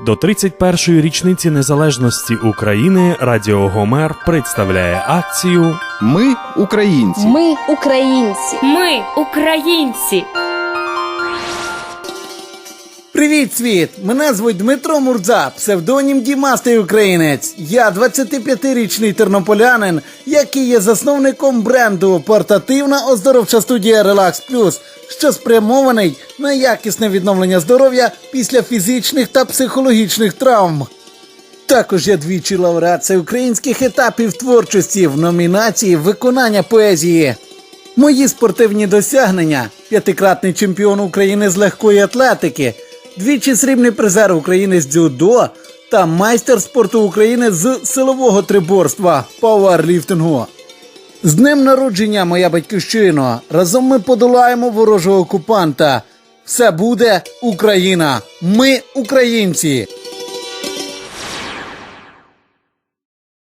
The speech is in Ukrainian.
До 31-ї річниці незалежності України Радіо Гомер представляє акцію Ми українці. Ми українці. Ми українці. Привіт, світ! Мене звуть Дмитро Мурза, псевдонім Дімастий Українець. Я 25-річний тернополянин, який є засновником бренду Портативна оздоровча студія Релакс Плюс, що спрямований на якісне відновлення здоров'я після фізичних та психологічних травм. Також я двічі лауреат всеукраїнських етапів творчості в номінації Виконання поезії. Мої спортивні досягнення: п'ятикратний чемпіон України з легкої атлетики, двічі срібний призер України з дзюдо та майстер спорту України з силового триборства пауерліфтингу. З днем народження, моя батьківщина. Разом ми подолаємо ворожого окупанта. Все буде Україна! Ми українці!